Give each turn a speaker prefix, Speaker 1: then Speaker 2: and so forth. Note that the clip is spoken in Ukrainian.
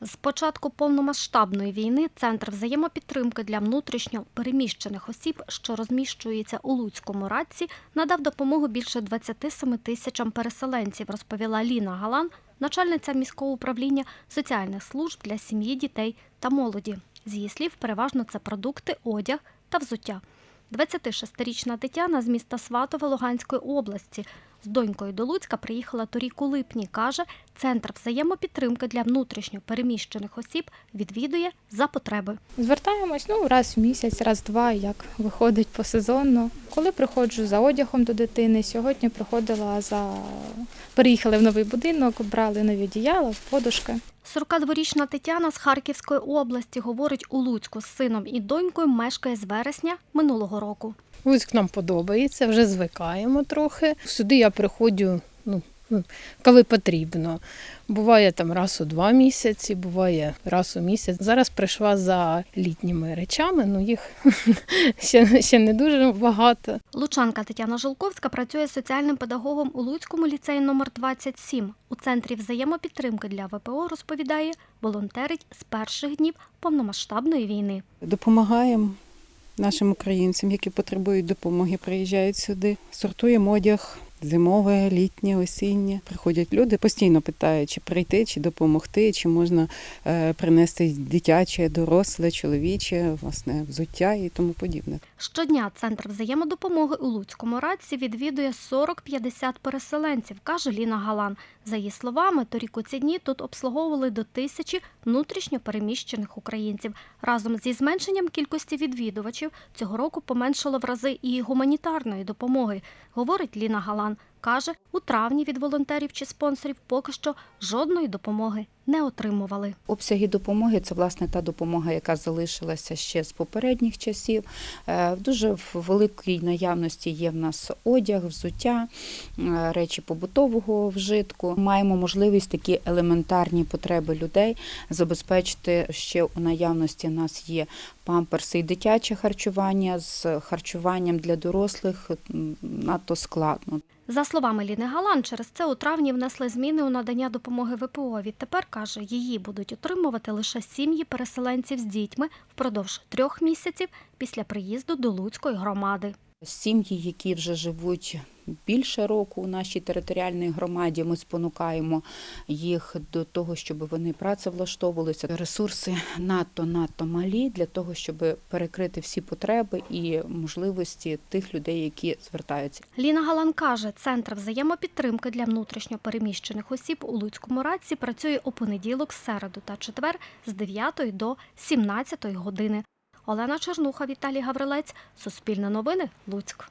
Speaker 1: З початку повномасштабної війни Центр взаємопідтримки для внутрішньо переміщених осіб, що розміщується у Луцькому радці, надав допомогу більше 27 тисячам переселенців, розповіла Ліна Галан, начальниця міського управління соціальних служб для сім'ї, дітей та молоді. З її слів, переважно це продукти, одяг та взуття. 26-річна Тетяна з міста Сватове Луганської області з донькою до Луцька приїхала торік у липні. Каже, центр взаємопідтримки для внутрішньо переміщених осіб відвідує за потреби.
Speaker 2: Звертаємось ну раз в місяць, раз два, як виходить посезонно. Коли приходжу за одягом до дитини, сьогодні приходила за переїхали в новий будинок, брали нові одіяла, подушки.
Speaker 1: 42-річна Тетяна з Харківської області говорить у Луцьку з сином і донькою мешкає з вересня минулого року.
Speaker 3: Луцьк нам подобається, вже звикаємо трохи. Сюди я приходжу, ну, коли потрібно. Буває там раз у два місяці, буває раз у місяць. Зараз прийшла за літніми речами, ну їх ще, ще не дуже багато.
Speaker 1: Лучанка Тетяна Жилковська працює соціальним педагогом у Луцькому ліцеї номер 27 У центрі взаємопідтримки для ВПО розповідає, волонтерить з перших днів повномасштабної війни.
Speaker 4: Допомагаємо нашим українцям, які потребують допомоги, приїжджають сюди. Сортуємо одяг. Зимове, літнє, осіннє. Приходять люди, постійно питають, чи прийти, чи допомогти, чи можна е, принести дитяче, доросле, чоловіче, власне, взуття і тому подібне.
Speaker 1: Щодня центр взаємодопомоги у Луцькому радці відвідує 40-50 переселенців, каже Ліна Галан. За її словами, торік у ці дні тут обслуговували до тисячі внутрішньо переміщених українців. Разом зі зменшенням кількості відвідувачів цього року поменшало в рази і гуманітарної допомоги, говорить Ліна Галан. Каже, у травні від волонтерів чи спонсорів поки що жодної допомоги не отримували.
Speaker 5: Обсяги допомоги це власне та допомога, яка залишилася ще з попередніх часів. Е, В дуже великій наявності є в нас одяг, взуття, е, речі побутового вжитку. Маємо можливість такі елементарні потреби людей забезпечити. Ще у наявності в нас є памперси і дитяче харчування з харчуванням для дорослих надто складно.
Speaker 1: За словами Ліни Галан, через це у травні внесли зміни у надання допомоги ВПО. Відтепер, каже, її будуть отримувати лише сім'ї переселенців з дітьми впродовж трьох місяців після приїзду до Луцької громади.
Speaker 5: Сім'ї, які вже живуть більше року у нашій територіальній громаді, ми спонукаємо їх до того, щоб вони працевлаштовувалися. Ресурси надто надто малі для того, щоб перекрити всі потреби і можливості тих людей, які звертаються.
Speaker 1: Ліна Галан каже, центр взаємопідтримки для внутрішньо переміщених осіб у Луцькому радці працює у понеділок, середу та четвер з 9 до 17 години. Олена Чернуха, Віталій Гаврилець, Суспільне новини, Луцьк.